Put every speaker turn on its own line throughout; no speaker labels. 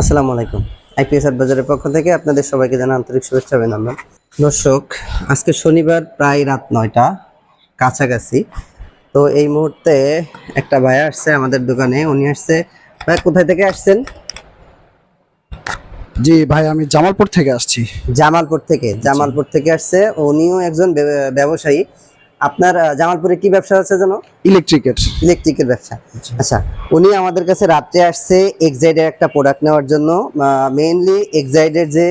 আসসালামু আলাইকুম। আইপিএস বাজারের পক্ষ থেকে আপনাদের সবাইকে জানা আন্তরিক শুভেচ্ছা অভিনন্দন। দর্শক আজকে শনিবার প্রায় রাত নয়টা কাছাকাছি। তো এই মুহূর্তে একটা ভাই আসছে আমাদের দোকানে। উনি আসছে। ভাই কোথায় থেকে আসছেন?
জি ভাই আমি জামালপুর থেকে আসছি।
জামালপুর থেকে। জামালপুর থেকে আসছে। উনিও একজন ব্যবসায়ী। আপনার জামালপুরে কি ব্যবসা আছে যেন
ইলেকট্রিকের।
ইলেকট্রিকের ব্যবসা। আচ্ছা। উনি আমাদের কাছে রাত্রে আসছে এক্সাইডের একটা প্রোডাক্ট নেওয়ার জন্য। মেইনলি এক্সাইডের যে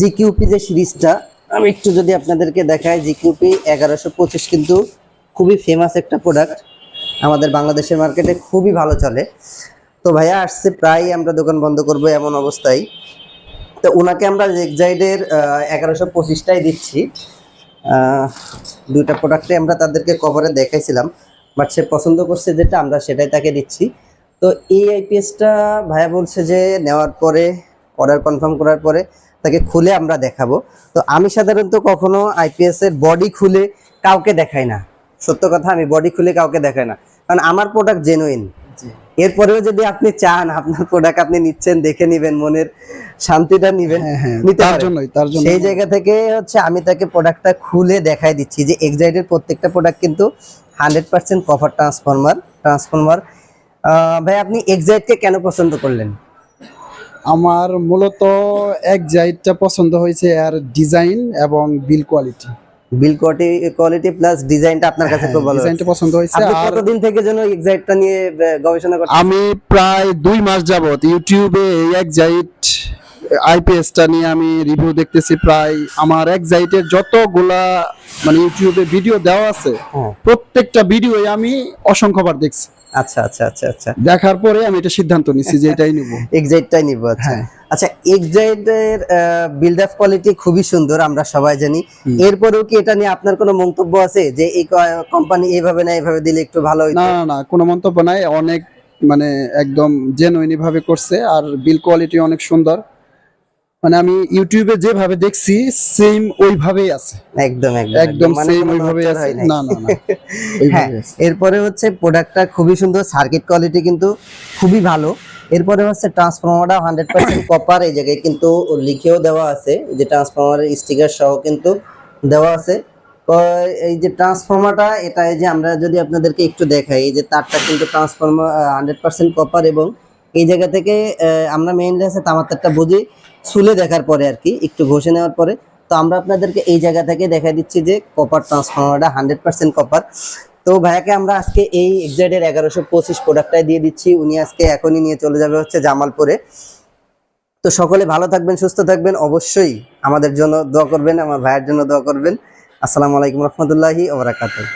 জিকিউপি যে সিরিজটা আমি একটু যদি আপনাদেরকে দেখাই জিকিউপি এগারোশো পঁচিশ কিন্তু খুবই ফেমাস একটা প্রোডাক্ট আমাদের বাংলাদেশের মার্কেটে খুবই ভালো চলে। তো ভাইয়া আসছে প্রায় আমরা দোকান বন্ধ করব এমন অবস্থায়। তো ওনাকে আমরা এক্সাইডের এগারোশো পঁচিশটাই দিচ্ছি। দুইটা প্রোডাক্টে আমরা তাদেরকে কভারে দেখাইছিলাম বাট সে পছন্দ করছে যেটা, আমরা সেটাই তাকে দিচ্ছি। তো এই আইপিএসটা ভাইয়া বলছে যে নেওয়ার পরে অর্ডার কনফার্ম করার পরে তাকে খুলে আমরা দেখাবো। তো আমি সাধারণত কখনো আইপিএস এর বডি খুলে কাউকে দেখাই না। সত্য কথা, আমি বডি খুলে কাউকে দেখাই না। কারণ আমার প্রোডাক্ট জেনুইন এরপরেও যদি আপনি চান আপনার প্রোডাক্ট আপনি নিচ্ছেন দেখে নিবেন মনের শান্তিটা নিবেন
হ্যাঁ হ্যাঁ তার। জন্যই তার জন্য
সেই জায়গা থেকে হচ্ছে আমি তাকে প্রোডাক্টটা খুলে দেখাই দিচ্ছি যে এক্সাইডের প্রত্যেকটা প্রোডাক্ট কিন্তু hundred percent cover transformer transformer ভাই আপনি এক্সাইডকে কেন পছন্দ করলেন?
আমার মূলত এক জাইটটা পছন্দ হয়েছে আর ডিজাইন এবং build quality
build quality quality plus ডিজাইনটা আপনার কাছে খুব ভালো
ডিজাইনটা পছন্দ হয়েছে
আপনি কতদিন থেকে যেন এক্সাইডটা নিয়ে গবেষণা করছেন?
আমি প্রায় দুই মাস যাবত ইউটিউবে এই এক জাইট আইপিএসটা নিয়ে আমি রিভিউ দেখতেছি। প্রায় আমার এক জাইটের যতগুলা মানে ইউটিউবে ভিডিও দেওয়া আছে
হ্যাঁ।
প্রত্যেকটা ভিডিওই আমি অসংখ্যবার দেখছি।
আচ্ছা আচ্ছা আচ্ছা আচ্ছা।
দেখার পরে আমি এটা সিদ্ধান্ত নিচ্ছি যে এটাই নিব।
এক্সাইডটাই নিব আচ্ছা।
হ্যাঁ।
আচ্ছা এক্সাইডের বিল্ড আপ কোয়ালিটি খুবই সুন্দর আমরা সবাই জানি। এরপরেও কি এটা নিয়ে আপনার কোনো মন্তব্য আছে? যে এই কোম্পানি এইভাবে না এইভাবে দিলে একটু ভালো
না না কোনো মন্তব্য নাই। অনেক মানে একদম জেনুইন ভাবে করছে আর বিল কোয়ালিটি অনেক সুন্দর। মানে আমি ইউটিউবে যেভাবে দেখছি সেম ওইভাবেই আছে।
একদম একদম
একদম।
মানে
সেম ওইভাবেই আছে। না না না
হ্যাঁ
ওইভাবেই আছে।
এরপরে হচ্ছে প্রোডাক্টটা খুবই সুন্দর সার্কিট কোয়ালিটি কিন্তু খুবই ভালো। এরপরে হচ্ছে ট্রান্সফরমারটা হান্ড্রেড পার্সেন্ট কপার এই জায়গায় কিন্তু লিখেও দেওয়া আছে। যে ট্রান্সফরমারের স্টিকার সহ কিন্তু দেওয়া আছে। এই যে ট্রান্সফরমারটা এটা যে আমরা যদি আপনাদেরকে একটু দেখাই, এই যে তারটা কিন্তু ট্রান্সফরমার হান্ড্রেড পার্সেন্ট কপার এবং এই জায়গা থেকে আমরা মেইনলি আছে তামার তারটা বুঝি, ছুলে দেখার পরে আর কি, একটু ঘষে নেওয়ার পরে। তো আমরা আপনাদেরকে এই জায়গা থেকে দেখা দিচ্ছি যে কপার ট্রান্সফরমারটা হান্ড্রেড পার্সেন্ট কপার তো ভাইয়াকে আমরা আজকে এই এক্সাইডের এগারোশো পঁচিশ প্রোডাক্টটাই দিয়ে দিচ্ছি। উনি আজকে এখনই নিয়ে চলে যাবে হচ্ছে জামালপুরে। তো সকলে ভালো থাকবেন, সুস্থ থাকবেন। অবশ্যই আমাদের জন্য দোয়া করবেন, আমার ভাইয়ের জন্য দোয়া করবেন। আসসালামু আলাইকুম রহমতুল্লাহি ওবরাকাতুহ